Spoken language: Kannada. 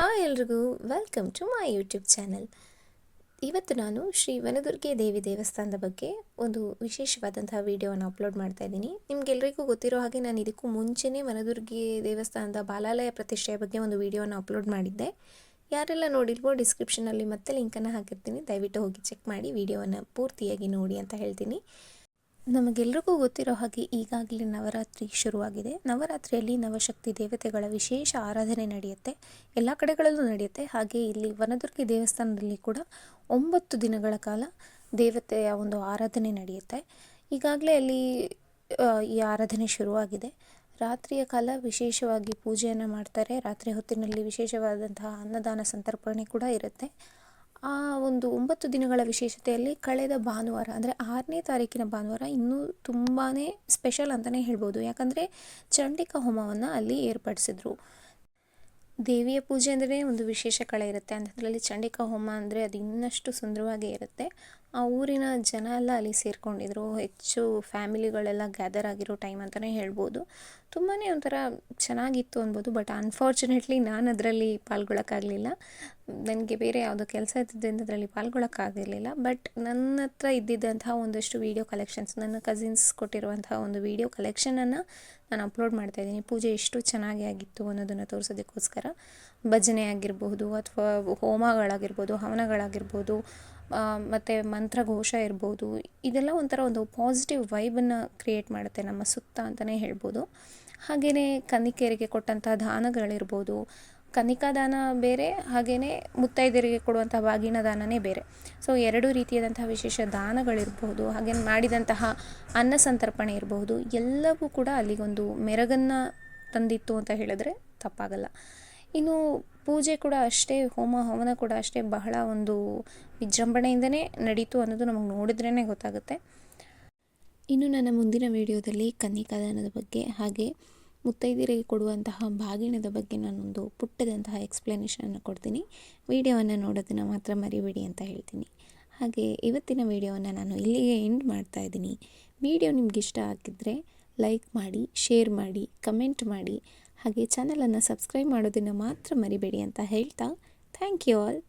ಹಾಯ್ ಎಲ್ರಿಗೂ welcome to my YouTube channel ಇವತ್ತು ನಾನು ಶ್ರೀ ವನದುರ್ಗೆ ದೇವಿ ದೇವಸ್ಥಾನದ ಬಗ್ಗೆ ಒಂದು ವಿಶೇಷವಾದಂತಹ ವಿಡಿಯೋವನ್ನು ಅಪ್ಲೋಡ್ ಮಾಡ್ತಾ ಇದ್ದೀನಿ. ನಿಮಗೆಲ್ಲರಿಗೂ ಗೊತ್ತಿರೋ ಹಾಗೆ ನಾನು ಇದಕ್ಕೂ ಮುಂಚೆನೇ ವನದುರ್ಗೆ ದೇವಸ್ಥಾನದ ಬಾಲಾಲಯ ಪ್ರತಿಷ್ಠೆಯ ಬಗ್ಗೆ ಒಂದು ವಿಡಿಯೋನ ಅಪ್ಲೋಡ್ ಮಾಡಿದ್ದೆ. ಯಾರೆಲ್ಲ ನೋಡಿಲ್ವೋ ಡಿಸ್ಕ್ರಿಪ್ಷನಲ್ಲಿ ಮತ್ತೆ ಲಿಂಕನ್ನು ಹಾಕಿರ್ತೀನಿ. ದಯವಿಟ್ಟು ಹೋಗಿ ಚೆಕ್ ಮಾಡಿ, ವಿಡಿಯೋವನ್ನು ಪೂರ್ತಿಯಾಗಿ ನೋಡಿ ಅಂತ ಹೇಳ್ತೀನಿ. ನಮಗೆಲ್ರಿಗೂ ಗೊತ್ತಿರೋ ಹಾಗೆ ಈಗಾಗಲೇ ನವರಾತ್ರಿ ಶುರುವಾಗಿದೆ. ನವರಾತ್ರಿಯಲ್ಲಿ ನವಶಕ್ತಿ ದೇವತೆಗಳ ವಿಶೇಷ ಆರಾಧನೆ ನಡೆಯುತ್ತೆ. ಎಲ್ಲ ಕಡೆಗಳಲ್ಲೂ ನಡೆಯುತ್ತೆ. ಹಾಗೆ ಇಲ್ಲಿ ವನದುರ್ಗಿ ದೇವಸ್ಥಾನದಲ್ಲಿ ಕೂಡ ಒಂಬತ್ತು ದಿನಗಳ ಕಾಲ ದೇವತೆಯ ಒಂದು ಆರಾಧನೆ ನಡೆಯುತ್ತೆ. ಈಗಾಗಲೇ ಅಲ್ಲಿ ಈ ಆರಾಧನೆ ಶುರುವಾಗಿದೆ. ರಾತ್ರಿಯ ಕಾಲ ವಿಶೇಷವಾಗಿ ಪೂಜೆಯನ್ನು ಮಾಡ್ತಾರೆ. ರಾತ್ರಿ ಹೊತ್ತಿನಲ್ಲಿ ವಿಶೇಷವಾದಂತಹ ಅನ್ನದಾನ, ಸಂತರ್ಪಣೆ ಕೂಡ ಇರುತ್ತೆ. ಆ ಒಂದು ಒಂಬತ್ತು ದಿನಗಳ ವಿಶೇಷತೆಯಲ್ಲಿ ಕಳೆದ ಭಾನುವಾರ, ಅಂದರೆ ಆರನೇ ತಾರೀಕಿನ ಭಾನುವಾರ ಇನ್ನೂ ತುಂಬಾ ಸ್ಪೆಷಲ್ ಅಂತಲೇ ಹೇಳ್ಬೋದು. ಯಾಕಂದರೆ ಚಂಡಿಕಾ ಹೋಮವನ್ನು ಅಲ್ಲಿ ಏರ್ಪಡಿಸಿದ್ರು. ದೇವಿಯ ಪೂಜೆ ಅಂದರೆ ಒಂದು ವಿಶೇಷ ಕಳೆ ಇರುತ್ತೆ. ಅಂಥದ್ರಲ್ಲಿ ಚಂಡಿಕಾ ಹೋಮ ಅಂದರೆ ಅದು ಇನ್ನಷ್ಟು ಸುಂದರವಾಗೇ ಇರುತ್ತೆ. ಆ ಊರಿನ ಜನ ಎಲ್ಲ ಅಲ್ಲಿ ಸೇರಿಕೊಂಡಿದ್ರು. ಹೆಚ್ಚು ಫ್ಯಾಮಿಲಿಗಳೆಲ್ಲ ಗ್ಯಾದರ್ ಆಗಿರೋ ಟೈಮ್ ಅಂತಲೇ ಹೇಳ್ಬೋದು. ತುಂಬಾ ಒಂಥರ ಚೆನ್ನಾಗಿತ್ತು ಅನ್ಬೋದು ಬಟ್ ಅನ್ಫಾರ್ಚುನೇಟ್ಲಿ ನಾನು ಅದರಲ್ಲಿ ಪಾಲ್ಗೊಳ್ಳೋಕ್ಕಾಗಲಿಲ್ಲ ನನಗೆ ಬೇರೆ ಯಾವುದೋ ಕೆಲಸ ಇದ್ದಿದ್ದರಿಂದ ಅದರಲ್ಲಿ ಪಾಲ್ಗೊಳ್ಳೋಕ್ಕಾಗಿರಲಿಲ್ಲ ಬಟ್ ನನ್ನ ಹತ್ರ ಇದ್ದಿದ್ದಂತಹ ಒಂದಷ್ಟು ವೀಡಿಯೋ ಕಲೆಕ್ಷನ್ಸ್ ನನ್ನ ಕಸಿನ್ಸ್ ಕೊಟ್ಟಿರುವಂತಹ ಒಂದು ವೀಡಿಯೋ ಕಲೆಕ್ಷನನ್ನು ನಾನು ಅಪ್ಲೋಡ್ ಮಾಡ್ತಾ ಇದ್ದೀನಿ. ಪೂಜೆ ಎಷ್ಟು ಚೆನ್ನಾಗಿ ಆಗಿತ್ತು ಅನ್ನೋದನ್ನು ತೋರಿಸೋದಕ್ಕೋಸ್ಕರ. ಭಜನೆ ಆಗಿರಬಹುದು ಅಥವಾ ಹೋಮಗಳಾಗಿರ್ಬೋದು, ಹವನಗಳಾಗಿರ್ಬೋದು ಮತ್ತು ಮಂತ್ರಘೋಷ ಇರ್ಬೋದು, ಇದೆಲ್ಲ ಒಂಥರ ಒಂದು ಪಾಸಿಟಿವ್ ವೈಬನ್ನು ಕ್ರಿಯೇಟ್ ಮಾಡುತ್ತೆ ನಮ್ಮ ಸುತ್ತ ಅಂತಲೇ ಹೇಳ್ಬೋದು. ಹಾಗೆಯೇ ಕನ್ನಿಕೆಯರಿಗೆ ಕೊಟ್ಟಂಥ ದಾನಗಳಿರ್ಬೋದು ಕನಿಕಾದಾನ ಬೇರೆ ಹಾಗೆಯೇ ಮುತ್ತೈದೆಯರಿಗೆ ಕೊಡುವಂಥ ಬಾಗಿನ ದಾನನೇ ಬೇರೆ. ಸೊ ಎರಡು ರೀತಿಯಾದಂತಹ ವಿಶೇಷ ದಾನಗಳಿರ್ಬೋದು ಹಾಗೆ ಮಾಡಿದಂತಹ ಅನ್ನ ಸಂತರ್ಪಣೆ ಇರಬಹುದು ಎಲ್ಲವೂ ಕೂಡ ಅಲ್ಲಿಗೊಂದು ಮೆರಗನ್ನು ತಂದಿತ್ತು ಅಂತ ಹೇಳಿದ್ರೆ ತಪ್ಪಾಗಲ್ಲ. ಇನ್ನು ಪೂಜೆ ಕೂಡ ಅಷ್ಟೇ, ಹೋಮ, ಹವನ ಕೂಡ ಅಷ್ಟೇ ಬಹಳ ಒಂದು ವಿಜೃಂಭಣೆಯಿಂದನೇ ನಡೀತು ಅನ್ನೋದು ನಮಗೆ ನೋಡಿದ್ರೇ ಗೊತ್ತಾಗುತ್ತೆ. ಇನ್ನು ನನ್ನ ಮುಂದಿನ ವಿಡಿಯೋದಲ್ಲಿ ಕನ್ನಿಕಾದಾನದ ಬಗ್ಗೆ ಹಾಗೆ ಮುತ್ತೈದಿರಿಗೆ ಕೊಡುವಂತಹ ಬಾಗಿಣದ ಬಗ್ಗೆ ನಾನೊಂದು ಪುಟ್ಟದಂತಹ ಎಕ್ಸ್ಪ್ಲನೇಷನನ್ನು ಕೊಡ್ತೀನಿ. ವಿಡಿಯೋವನ್ನು ನೋಡೋದನ್ನು ಮಾತ್ರ ಮರಿಬೇಡಿ ಅಂತ ಹೇಳ್ತೀನಿ. ಹಾಗೆ ಇವತ್ತಿನ ವಿಡಿಯೋವನ್ನು ನಾನು ಇಲ್ಲಿಗೆ ಎಂಡ್ ಮಾಡ್ತಾ ಇದ್ದೀನಿ. ವಿಡಿಯೋ ನಿಮ್ಗೆ ಇಷ್ಟ ಆಗಿದ್ದರೆ ಲೈಕ್ ಮಾಡಿ ಶೇರ್ ಮಾಡಿ ಕಮೆಂಟ್ ಮಾಡಿ ಹಾಗೆ ಚಾನಲನ್ನು ಸಬ್ಸ್ಕ್ರೈಬ್ ಮಾಡೋದನ್ನು ಮಾತ್ರ ಮರಿಬೇಡಿ ಅಂತ ಹೇಳ್ತಾ ಥ್ಯಾಂಕ್ ಯು ಆಲ್